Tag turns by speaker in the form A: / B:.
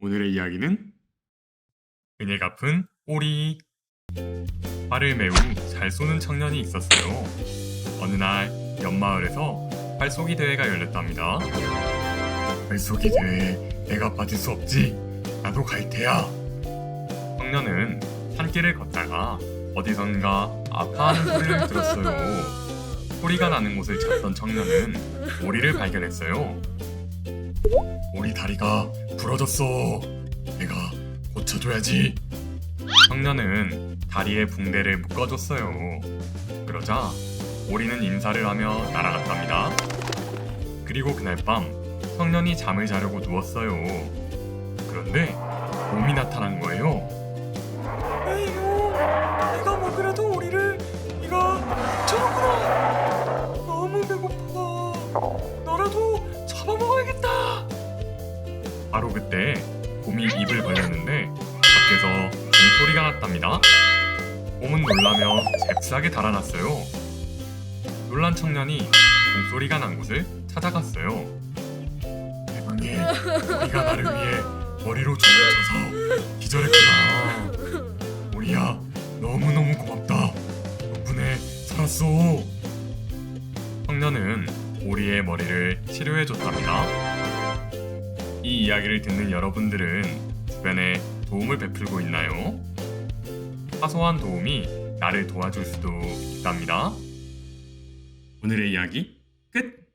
A: 오늘의 이야기는
B: 은혜 갚은 오리. 활을 매우 잘 쏘는 청년이 있었어요. 어느 날 옆마을에서 활쏘기 대회가 열렸답니다. 활쏘기 대회에 내가 빠질 수 없지. 나도 갈 테야. 청년은 산길을 걷다가 어디선가 아파하는 소리를 들었어요. 소리가 나는 곳을 찾던 청년은 오리를 발견했어요. 오리 다리가 부러졌어. 내가 고쳐줘야지. 청년은 다리에 붕대를 묶어줬어요. 그러자 오리는 인사를 하며 날아갔답니다. 그리고 그날 밤 청년이 잠을 자려고 누웠어요. 잡아먹어야겠다. 바로 그때 곰이 입을 벌렸는데 밖에서 종소리가 났답니다. 곰은 놀라며 잽싸게 달아났어요. 놀란 청년이 종소리가 난 곳을 찾아갔어요. 세상에 우리가 나를 위해 머리로 쳐서 기절했구나. 우리야 너무너무 고맙다. 덕분에 살았어. 청년은 오리의 머리를 치료해줬답니다. 이 이야기를 듣는 여러분들은 주변에 도움을 베풀고 있나요? 사소한 도움이 나를 도와줄 수도 있답니다.
A: 오늘의 이야기 끝!